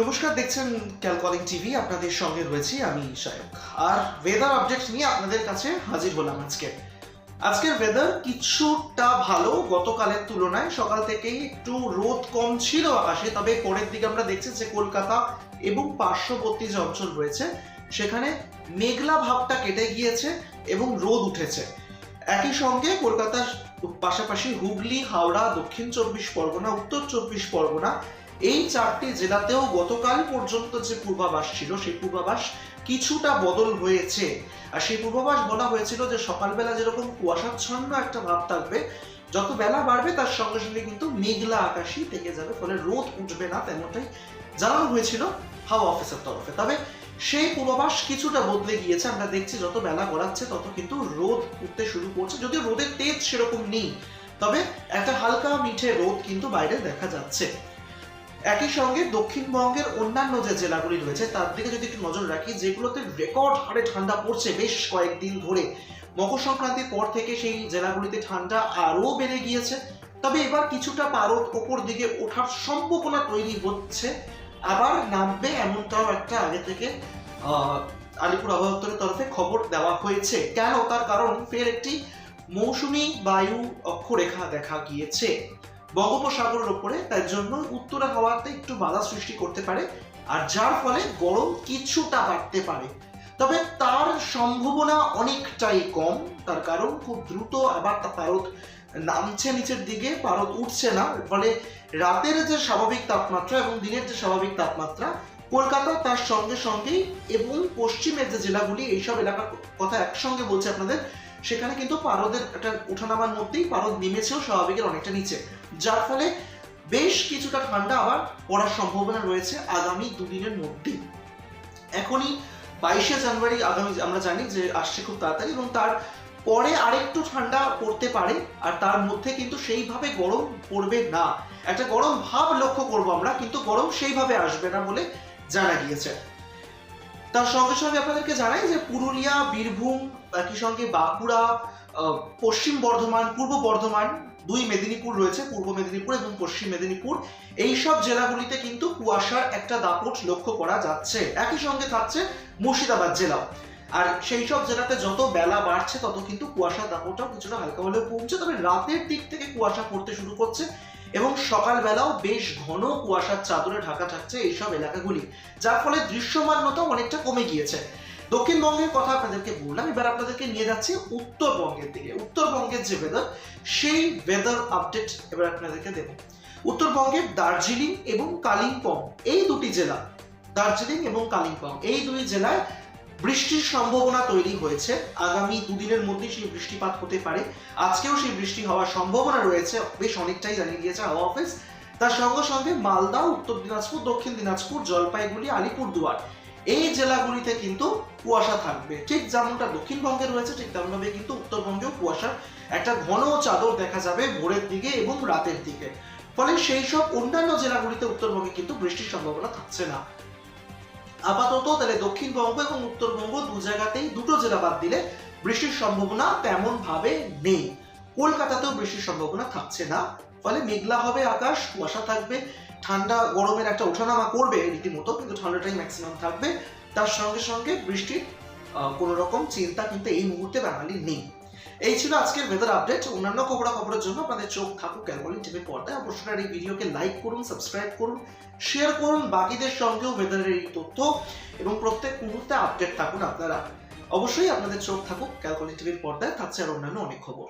নমস্কার, দেখছেন ক্যালকলিং টিভি আপনাদের সঙ্গে রয়েছি আমি শায়ক আর ওয়েদার আপডেট নিয়ে আপনাদের কাছে হাজির হলাম আজকে। আজকের ওয়েদার কিছুটা ভালো, গতকালের তুলনায় সকাল থেকেই একটু রোদ কম ছিল আকাশে, তবে পরের দিকে আমরা দেখছি যে কলকাতা এবং পার্শ্ববর্তী যে অঞ্চল রয়েছে, সেখানে মেঘলা ভাবটা কেটে গিয়েছে এবং রোদ উঠেছে। একই সঙ্গে কলকাতার পাশাপাশি হুগলি, হাওড়া, দক্ষিণ চব্বিশ পরগনা, উত্তর চব্বিশ পরগনা এই চারটি জেলাতেও গতকাল পর্যন্ত যে পূর্বাভাস ছিল, সেই পূর্বাভাস কিছুটা বদল হয়েছে। আর সেই পূর্বাভাস বলা হয়েছিল যে সকালবেলা যেরকম কুয়াশাচ্ছন্ন একটা ভাব থাকবে, যত বেলা বাড়বে তার সঙ্গে সঙ্গে কিন্তু মেঘলা আকাশই থেকে যাবে, ফলে রোদ উঠবে না তেমনটাই জানানো হয়েছিল হাওয়া অফিসের তরফে। তবে সেই পূর্বাভাস কিছুটা বদলে গিয়েছে, আমরা দেখছি যত বেলা গড়াচ্ছে তত কিন্তু রোদ উঠতে শুরু করছে, যদিও রোদের তেজ সেরকম নেই, তবে একটা হালকা মিঠে রোদ কিন্তু বাইরে দেখা যাচ্ছে। একই সঙ্গে দক্ষিণবঙ্গের অন্যান্য যে জেলাগুলি রয়েছে, তার দিকে যদি একটু নজর রাখি, যেগুলোতে রেকর্ড হারে ঠান্ডা পড়ছে বেশ কয়েকদিন ধরে, মকর সংক্রান্তির পর থেকে সেই জেলাগুলিতে ঠান্ডা আরও বেড়ে গিয়েছে। তবে এবার কিছুটা পারদ ওপর দিকে ওঠার সম্ভাবনা তৈরি হচ্ছে। আবার নামবে এমনটাও একটা আগে থেকে আলিপুর আবহাওয়া দপ্তরের তরফে খবর দেওয়া হয়েছে। কেন? তার কারণ ফের একটি মৌসুমি বায়ু অক্ষরেখা দেখা গিয়েছে। বঙ্গোপসাগরের ওপরে তার জন্য উত্তরা হাওয়াতে একটু বাধা সৃষ্টি করতে পারে, আর যার ফলে গরম কিছুটা বাড়তে পারে। তবে তার সম্ভাবনা অনেকটাই কম, তার কারণ খুব দ্রুত আবার তা পারদ নামছে নিচের দিকে, পারদ উঠছে না। ফলে রাতের যে স্বাভাবিক তাপমাত্রা এবং দিনের যে স্বাভাবিক তাপমাত্রা, কলকাতা তার সঙ্গে সঙ্গেই এবং পশ্চিমের যে জেলাগুলি, এইসব এলাকার কথা একসঙ্গে বলছে আপনাদের সেখানে কিন্তু পারদের একটা ওঠানামার মধ্যেই পারদ নেমেছেও স্বাভাবিকের অনেকটা নিচে। যার ফলে বেশ কিছুটা ঠান্ডা আবার পড়ার সম্ভাবনা রয়েছে আগামী দুদিনের মধ্যেই। এখনই বাইশে জানুয়ারি আগামী আমরা জানি যে আসছে খুব তাড়াতাড়ি এবং তার পরে আরেকটু ঠান্ডা পড়তে পারে আর তার মধ্যে কিন্তু সেইভাবে গরম পড়বে না। একটা গরম ভাব লক্ষ্য করব আমরা, কিন্তু গরম সেইভাবে আসবে না বলে জানা গিয়েছে। তার সঙ্গে সঙ্গে আপনাদেরকে জানাই যে পুরুলিয়া, বীরভূম, একই সঙ্গে বাঁকুড়া পশ্চিম বর্ধমান, পূর্ব বর্ধমান, দুই মেদিনীপুর রয়েছে, পূর্ব মেদিনীপুর এবং পশ্চিম মেদিনীপুর। এই সব জেলাগুলিতে কিন্তু কুয়াশার একটা দাপট লক্ষ্য করা যাচ্ছে। একই সঙ্গে থাকছে মুর্শিদাবাদ জেলাও। আর সেই সব জেলাতে যত বেলা বাড়ছে, তত কিন্তু কুয়াশার দাপটটাও কিছুটা হালকা হলেও কমছে। তবে রাতের দিক থেকে কুয়াশা পড়তে শুরু করছে এবং সকালবেলাও বেশ ঘন কুয়াশার চাদরে ঢাকা থাকছে এইসব এলাকাগুলি, যার ফলে দৃশ্যমানতাও অনেকটা কমে গিয়েছে। দক্ষিণবঙ্গের কথা আপনাদেরকে বললাম, এবার আপনাদেরকে নিয়ে যাচ্ছি উত্তরবঙ্গের দিকে। উত্তরবঙ্গের যে ওয়েদার সেই ওয়েদার আপডেট এবার আপনাদেরকে দেব। উত্তরবঙ্গের দার্জিলিং এবং কালিম্পং, এই দুটি জেলা, দার্জিলিং এবং কালিম্পং, এই দুই জেলায় বৃষ্টির সম্ভাবনা তৈরি হয়েছে। আগামী দুদিনের মধ্যে সেই বৃষ্টিপাত হতে পারে। আজকেও সেই বৃষ্টি হওয়ার সম্ভাবনা রয়েছে। বেশ অনেকটাই জানিয়ে দিয়েছে হাওয়া অফিস। তার সঙ্গে সঙ্গে মালদা, উত্তর দিনাজপুর, দক্ষিণ দিনাজপুর, জলপাইগুড়ি, আলিপুরদুয়ার এই জেলাগুলিতে কিন্তু কুয়াশা থাকবে। ঠিক যেমনটা দক্ষিণবঙ্গে রয়েছে, ঠিক তেমনভাবে কিন্তু উত্তরবঙ্গেও কুয়াশার একটা ঘন চাদর দেখা যাবে ভোরের দিকে এবং রাতের দিকে। ফলে সেই সব অন্যান্য জেলাগুলিতে উত্তরবঙ্গে কিন্তু বৃষ্টির সম্ভাবনা থাকছে না। আপাতত তাহলে দক্ষিণবঙ্গ এবং উত্তরবঙ্গ দু জায়গাতেই দুটো জেলা বাদ দিলে বৃষ্টির সম্ভাবনা তেমন ভাবে নেই। কলকাতাতেও বৃষ্টির সম্ভাবনা থাকছে না। ফলে মেঘলা হবে আকাশ, কুয়াশা থাকবে, ঠান্ডা, গরমের একটা ওঠানামা করবে রীতিমতো, কিন্তু ঠান্ডাটাই ম্যাক্সিমাম থাকবে। তার সঙ্গে সঙ্গে বৃষ্টির কোনো রকম চিন্তা কিন্তু এই মুহূর্তে বাঙালি নেই। এই ছিল আজকের ওয়েদার আপডেট অন্যান্য খবরা খবরের জন্য আপনাদের চোখ থাকুক ক্যালকুলেট টিভি পর্দায়। অবশ্যই এই ভিডিওকে লাইক করুন সাবস্ক্রাইব করুন শেয়ার করুন, বাকিদের সঙ্গেও ওয়েদারের এই তথ্য এবং প্রত্যেক মুহূর্তে আপডেট থাকুন আপনারা। অবশ্যই আপনাদের চোখ থাকুক ক্যালকুলেট টিভির পর্দায়। থাকছে আর অন্যান্য অনেক খবর।